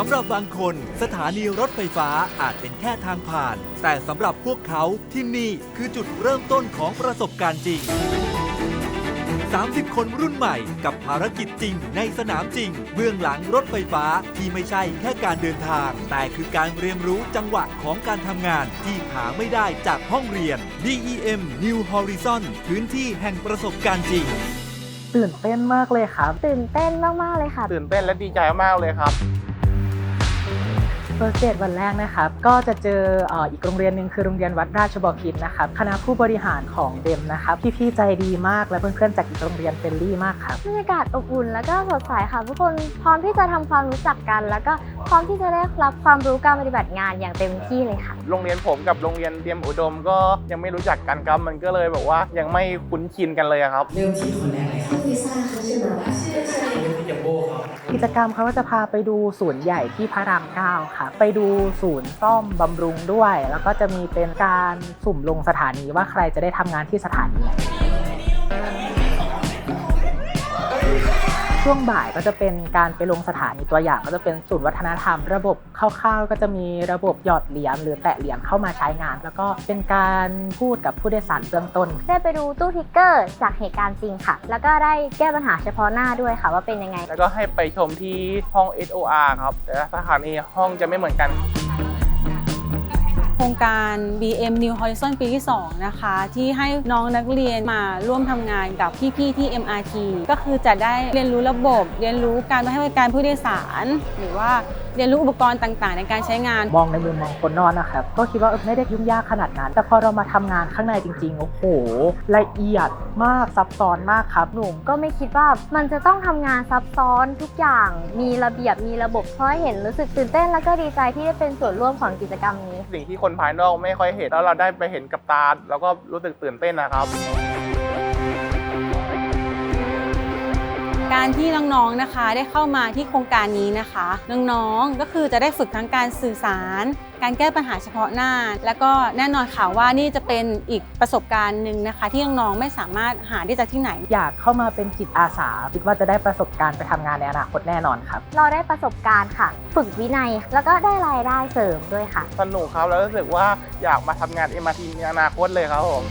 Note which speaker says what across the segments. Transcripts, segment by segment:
Speaker 1: สำหรับบางคนสถานีรถไฟฟ้าอาจเป็นแค่ทางผ่าน แต่สำหรับพวกเขาที่นี่คือจุดเริ่มต้นของประสบการณ์จริง 30 คนรุ่นใหม่กับภารกิจจริงในสนามจริง เบื้องหลังรถไฟฟ้าที่ไม่ใช่แค่การเดินทาง แต่คือการเรียนรู้จังหวะของการทำงานที่หาไม่ได้จากห้องเรียน DEM New Horizon พื้นที่แห่งประสบการณ์จริง
Speaker 2: ตื่นเต้นมากเลยครับ
Speaker 3: ตื่นเต้นมาก ๆ เลยค่ะ
Speaker 4: ตื่นเต้นและดีใจมากเลยครับ
Speaker 2: เฟิร์สเดทวันแรกนะครับก็จะเจอเอ่ออีกโรงเรียนหนึ่งคือโรงเรียนวัดราชบพิตรนะครับคณะผู้บริหารของเดมนะครับพี่ๆใจดีมากและเพื่อนๆจากอีกโรงเรียนเฟรนลี่มากครับ
Speaker 3: บรรยากาศอบอุ่นแล้วก็สดใสค่ะทุกคนพร้อมที่จะทำความรู้จักกัน แล้วก็พร้อมที่จะได้รับความรู้การปฏิบัติงานอย่างเต็มที่เลยค่ะ
Speaker 4: โรงเรียนผมกับโรงเรียนเตรียมอุดมก็ยังไม่รู้จักกันครับมันก็เลยแบบว่ายังไม่คุ้นชินกันเลยอะครับ
Speaker 5: เริ่มที่คนแรกเลย
Speaker 2: กิจกรรมเขาก็จะพาไปดูศูนย์ใหญ่ที่พระรามเก้าค่ะ ไปดูศูนย์ซ่อมบำรุงด้วย แล้วก็จะมีเป็นการสุ่มลงสถานีว่าใครจะได้ทำงานที่สถานี ช่วงบ่ายก็จะเป็นการไปลงสถานีตัวอย่างก็จะเป็นศูนย์วัฒนธรรม ระบบคร่าวๆก็จะมีระบบหยอดเหรียญหรือแตะเหรียญเข้ามาใช้งาน แล้วก็เป็นการพูดกับผู้โดยสารเบื้องต้น
Speaker 3: ได้ไปดูตู้ทิกเกอร์จากเหตุการณ์จริงค่ะ แล้วก็ได้แก้ปัญหาเฉพาะหน้าด้วยค่ะว่าเป็นยังไง
Speaker 4: แล้วก็ให้ไปชมที่ห้อง SOR ครับแต่ละสถานีห้องจะไม่เหมือนกัน
Speaker 6: โครงการ BM New Horizon ปีที่ 2 นะคะ ที่ให้น้องนักเรียนมาร่วมทำงานกับพี่ๆที่ MRT ก็คือจะได้เรียนรู้ระบบ เรียนรู้การให้บริการผู้โดยสาร หรือว่า เรียนรู้อุปกรณ์ต่างๆ ในการใช้งาน
Speaker 2: มองในมุมมองคนนอกนะครับ ก็คิดว่าเออไม่ได้ยุ่งยากขนาดนั้น แต่พอเรามาทำงานข้างในจริงๆ โอ้โห ละเอียดมากซับซ้อนมากครับหนุ่ม
Speaker 3: ก็ไม่คิดว่ามันจะต้องทำงานซับซ้อนทุกอย่าง มีระเบียบมีระบบเพราะเห็นรู้สึกตื่นเต้นแล้วก็ดีใจที่ได้เป็นส่วนร่วมของกิจกรรมนี้
Speaker 4: สิ่งที่คนภายนอกไม่ค่อยเห็นแล้วเราได้ไปเห็นกับตาแล้วก็รู้สึกตื่นเต้นนะครับ
Speaker 6: การที่น้องๆนะคะ ได้เข้ามาที่โครงการนี้นะคะ น้องๆก็คือจะได้ฝึกทั้งการสื่อสาร การแก้ปัญหาเฉพาะหน้า แล้วก็แน่นอนค่ะว่านี่จะเป็นอีกประสบการณ์หนึ่งนะคะ ที่น้องๆไม่สามารถหาได้จากที่ไหน
Speaker 2: อยากเข้ามาเป็นจิตอาสาคิดว่าจะได้ประสบการณ์ไปทำงานในอนาคตแน่นอนครับ
Speaker 3: เราได้ประสบการณ์ค่ะ ฝึกวินัย แล้วก็ได้รายได้เสริมด้วยค่ะ
Speaker 4: สนุกครับแล้วรู้สึกว่าอยากมาทำงาน MRT ในอนาคตเลยครับผม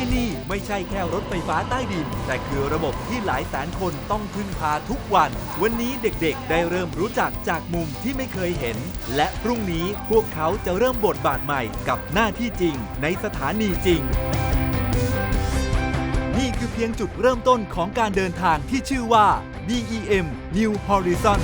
Speaker 1: ที่นี่ไม่ใช่แค่รถไฟฟ้าใต้ดิน แต่คือระบบที่หลายแสนคนต้องพึ่งพาทุกวัน วันนี้เด็กๆ ได้เริ่มรู้จักจากมุมที่ไม่เคยเห็น และพรุ่งนี้พวกเขาจะเริ่มบทบาทใหม่กับหน้าที่จริง ในสถานีจริง นี่คือเพียงจุดเริ่มต้นของการเดินทางที่ชื่อว่า DEM New Horizon